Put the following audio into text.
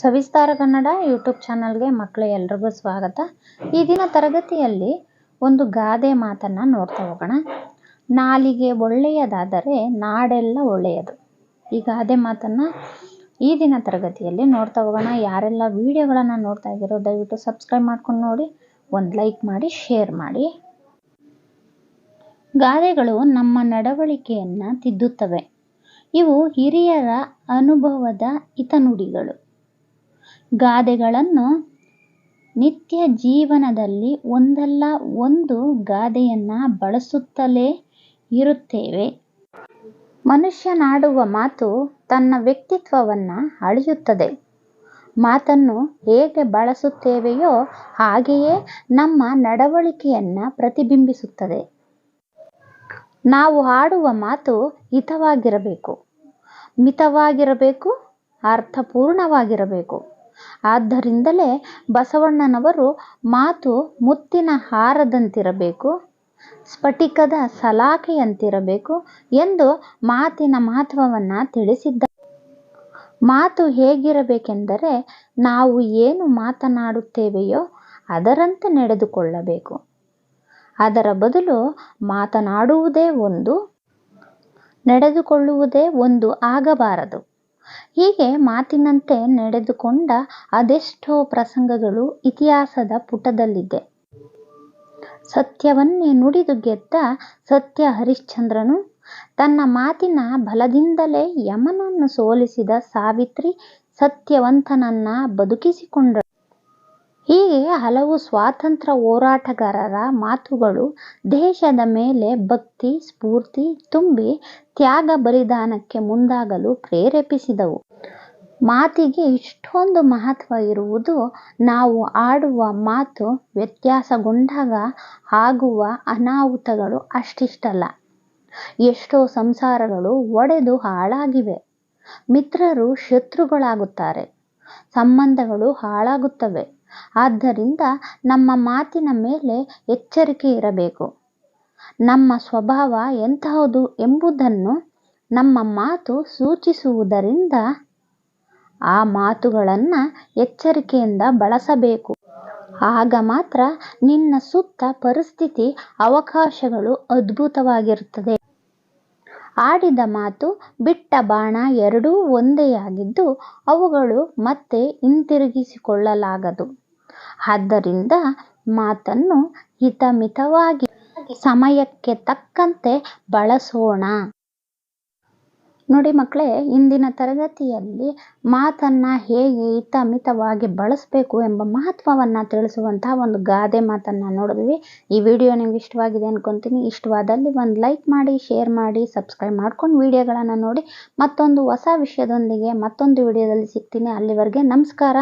ಸವಿಸ್ತಾರ Kannada YouTube ಚಾನಲ್ಗೆ ಮಕ್ಕಳು ಎಲ್ರಿಗೂ ಸ್ವಾಗತ. ಈ ದಿನ ತರಗತಿಯಲ್ಲಿ ಒಂದು ಗಾದೆ ಮಾತನ್ನು ನೋಡ್ತಾ ಹೋಗೋಣ. ನಾಲಿಗೆ ಒಳ್ಳೆಯದಾದರೆ ನಾಡೆಲ್ಲ ಒಳ್ಳೆಯದು. ಈ ಗಾದೆ ಮಾತನ್ನು ಈ ದಿನ ತರಗತಿಯಲ್ಲಿ ನೋಡ್ತಾ ಹೋಗೋಣ. ಯಾರೆಲ್ಲ ವಿಡಿಯೋಗಳನ್ನು ನೋಡ್ತಾ ಇದ್ದೀರೋ ದಯವಿಟ್ಟು ಸಬ್ಸ್ಕ್ರೈಬ್ ಮಾಡ್ಕೊಂಡು ನೋಡಿ, ಒಂದು ಲೈಕ್ ಮಾಡಿ, ಶೇರ್ ಮಾಡಿ. ಗಾದೆಗಳು ನಮ್ಮ ನಡವಳಿಕೆಯನ್ನು ತಿದ್ದುತ್ತವೆ. ಇವು ಹಿರಿಯರ ಅನುಭವದ ಹಿತನುಡಿಗಳು. ಗಾದೆಗಳನ್ನು ನಿತ್ಯ ಜೀವನದಲ್ಲಿ ಒಂದಲ್ಲ ಒಂದು ಗಾದೆಯನ್ನು ಬಳಸುತ್ತಲೇ ಇರುತ್ತೇವೆ. ಮನುಷ್ಯನಾಡುವ ಮಾತು ತನ್ನ ವ್ಯಕ್ತಿತ್ವವನ್ನು ಅಳೆಯುತ್ತದೆ ಮಾತನ್ನು ಹೇಗೆ ಬಳಸುತ್ತೇವೆಯೋ ಹಾಗೆಯೇ ನಮ್ಮ ನಡವಳಿಕೆಯನ್ನು ಪ್ರತಿಬಿಂಬಿಸುತ್ತದೆ. ನಾವು ಆಡುವ ಮಾತು ಹಿತವಾಗಿರಬೇಕು. ಮಿತವಾಗಿರಬೇಕು, ಅರ್ಥಪೂರ್ಣವಾಗಿರಬೇಕು. ಆದ್ದರಿಂದಲೇ ಬಸವಣ್ಣನವರು ಮಾತು ಮುತ್ತಿನ ಹಾರದಂತಿರಬೇಕು, ಸ್ಫಟಿಕದ ಸಲಾಖೆಯಂತಿರಬೇಕು ಎಂದು ಮಾತಿನ ಮಹತ್ವವನ್ನು ತಿಳಿಸಿದ್ದಾರೆ ಮಾತು ಹೇಗಿರಬೇಕೆಂದರೆ ನಾವು ಏನು ಮಾತನಾಡುತ್ತೇವೆಯೋ ಅದರಂತೆ ನಡೆದುಕೊಳ್ಳಬೇಕು. ಅದರ ಬದಲು ಮಾತನಾಡುವುದೇ ಒಂದು, ನಡೆದುಕೊಳ್ಳುವುದೇ ಒಂದು ಆಗಬಾರದು. ಹೀಗೆ ಮಾತಿನಂತೆ ನಡೆದುಕೊಂಡ ಅದೆಷ್ಟೋ ಪ್ರಸಂಗಗಳು ಇತಿಹಾಸದ ಪುಟದಲ್ಲಿದೆ. ಸತ್ಯವನ್ನೇ ನುಡಿದು ಗೆದ್ದ ಸತ್ಯ ಹರಿಶ್ಚಂದ್ರನು ತನ್ನ ಮಾತಿನ ಬಲದಿಂದಲೇ ಯಮನನ್ನು ಸೋಲಿಸಿದ ಸಾವಿತ್ರಿ ಸತ್ಯವಂತನನ್ನ ಬದುಕಿಸಿಕೊಂಡಳು. ಹೀಗೆ ಹಲವು ಸ್ವಾತಂತ್ರ್ಯ ಹೋರಾಟಗಾರರ ಮಾತುಗಳು ದೇಶದ ಮೇಲೆ ಭಕ್ತಿ, ಸ್ಫೂರ್ತಿ ತುಂಬಿ ತ್ಯಾಗ ಬಲಿದಾನಕ್ಕೆ ಮುಂದಾಗಲು ಪ್ರೇರೇಪಿಸಿದವು. ಮಾತಿಗೆ ಇಷ್ಟೊಂದು ಮಹತ್ವ ಇರುವುದು ನಾವು ಆಡುವ ಮಾತು ವ್ಯತ್ಯಾಸಗೊಂಡಾಗ ಆಗುವ ಅನಾಹುತಗಳು ಅಷ್ಟಿಷ್ಟಲ್ಲ. ಎಷ್ಟೋ ಸಂಸಾರಗಳು ಒಡೆದು ಹಾಳಾಗಿವೆ. ಮಿತ್ರರು ಶತ್ರುಗಳಾಗುತ್ತಾರೆ. ಸಂಬಂಧಗಳು ಹಾಳಾಗುತ್ತವೆ. ಆದ್ದರಿಂದ ನಮ್ಮ ಮಾತಿನ ಮೇಲೆ ಎಚ್ಚರಿಕೆ ಇರಬೇಕು. ನಮ್ಮ ಸ್ವಭಾವ ಎಂತಹುದು ಎಂಬುದನ್ನು ನಮ್ಮ ಮಾತು ಸೂಚಿಸುವುದರಿಂದ ಆ ಮಾತುಗಳನ್ನು ಎಚ್ಚರಿಕೆಯಿಂದ ಬಳಸಬೇಕು. ಆಗ ಮಾತ್ರ ನಿನ್ನ ಸುತ್ತ ಪರಿಸ್ಥಿತಿ, ಅವಕಾಶಗಳು ಅದ್ಭುತವಾಗಿರುತ್ತದೆ. ಆಡಿದ ಮಾತು ಬಿಟ್ಟ ಬಾಣ ಎರಡೂ ಒಂದೇ ಆಗಿದ್ದು ಅವುಗಳು ಮತ್ತೆ ಹಿಂತಿರುಗಿಸಿಕೊಳ್ಳಲಾಗದು. ಆದ್ದರಿಂದ ಮಾತನ್ನು ಹಿತಮಿತವಾಗಿ ಸಮಯಕ್ಕೆ ತಕ್ಕಂತೆ ಬಳಸೋಣ. ನೋಡಿ ಮಕ್ಕಳೇ, ಇಂದಿನ ತರಗತಿಯಲ್ಲಿ ಮಾತನ್ನು ಹೇಗೆ ಹಿತಮಿತವಾಗಿ ಬಳಸಬೇಕು ಎಂಬ ಮಹತ್ವವನ್ನು ತಿಳಿಸುವಂತಹ ಒಂದು ಗಾದೆ ಮಾತನ್ನು ನೋಡಿದ್ವಿ. ಈ ವಿಡಿಯೋ ನಿಮ್ಗೆ ಇಷ್ಟವಾಗಿದೆ ಅನ್ಕೊತೀನಿ. ಇಷ್ಟವಾದಲ್ಲಿ ಒಂದು ಲೈಕ್ ಮಾಡಿ, ಶೇರ್ ಮಾಡಿ, ಸಬ್ಸ್ಕ್ರೈಬ್ ಮಾಡ್ಕೊಂಡು ವಿಡಿಯೋಗಳನ್ನು ನೋಡಿ. ಮತ್ತೊಂದು ಹೊಸ ವಿಷಯದೊಂದಿಗೆ ಮತ್ತೊಂದು ವಿಡಿಯೋದಲ್ಲಿ ಸಿಗ್ತೀನಿ. ಅಲ್ಲಿವರೆಗೆ ನಮಸ್ಕಾರ.